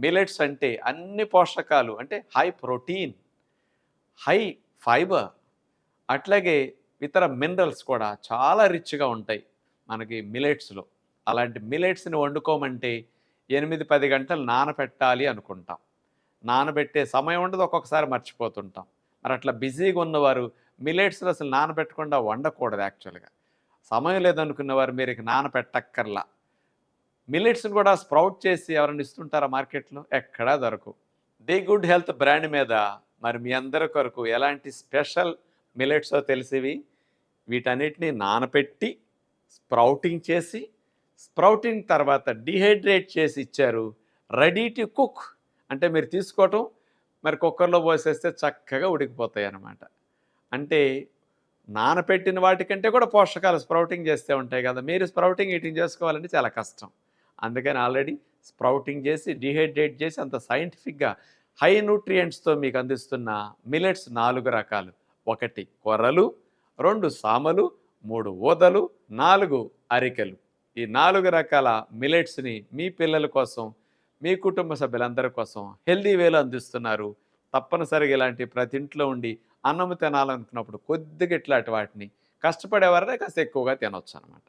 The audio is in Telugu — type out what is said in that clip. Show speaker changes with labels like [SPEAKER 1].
[SPEAKER 1] మిలెట్స్ అంటే అన్ని పోషకాలు అంటే హై ప్రోటీన్ హై ఫైబర్ అట్లాగే ఇతర మినరల్స్ కూడా చాలా రిచ్గా ఉంటాయి మనకి మిలెట్స్లో అలాంటి మిలెట్స్ని వండుకోమంటే ఎనిమిది పది గంటలు నానబెట్టాలి అనుకుంటాం. నానబెట్టే సమయం ఉండదు ఒక్కొక్కసారి మర్చిపోతుంటాం. మరి అట్లా బిజీగా ఉన్నవారు మిలెట్స్లో అసలు నానబెట్టకుండా వండకూడదు యాక్చువల్గా. సమయం లేదనుకున్న వారు మీరు నానబెట్టక్కర్లా మిల్లెట్స్ని కూడా స్ప్రౌట్ చేసి ఎవరైనా ఇస్తుంటారా మార్కెట్లో? ఎక్కడా దొరకవు. ది గుడ్ హెల్త్ బ్రాండ్ మీద మరి మీ అందరి కొరకు ఎలాంటి స్పెషల్ మిల్లెట్సో తెలిసివి? వీటన్నిటిని నానపెట్టి స్ప్రౌటింగ్ చేసి స్ప్రౌటింగ్ తర్వాత డిహైడ్రేట్ చేసి ఇచ్చారు రెడీ టు కుక్. అంటే మీరు తీసుకోవటం మరి కుక్కర్లో పోసేస్తే చక్కగా ఉడికిపోతాయి అన్నమాట. అంటే నానపెట్టిన వాటికంటే కూడా పోషకాలు స్ప్రౌటింగ్ చేస్తే ఉంటాయి కదా. మీరు స్ప్రౌటింగ్ ఈటింగ్ చేసుకోవాలంటే చాలా కష్టం. అందుకని ఆల్రెడీ స్ప్రౌటింగ్ చేసి డిహైడ్రేట్ చేసి అంత సైంటిఫిక్గా హై న్యూట్రియంట్స్తో మీకు అందిస్తున్న మిలెట్స్ నాలుగు రకాలు. ఒకటి కొర్రలు రెండు సామలు మూడు ఊదలు నాలుగు అరికెలు. ఈ నాలుగు రకాల మిలెట్స్ని మీ పిల్లల కోసం మీ కుటుంబ సభ్యులందరి కోసం హెల్దీ వేలో అందిస్తున్నారు. తప్పనిసరిగా ఇలాంటి ప్రతి ఇంట్లో ఉండి అన్నం తినాలనుకున్నప్పుడు కొద్దిగా ఇట్లాంటి వాటిని కష్టపడేవారే కాస్త ఎక్కువగా తినొచ్చు అనమాట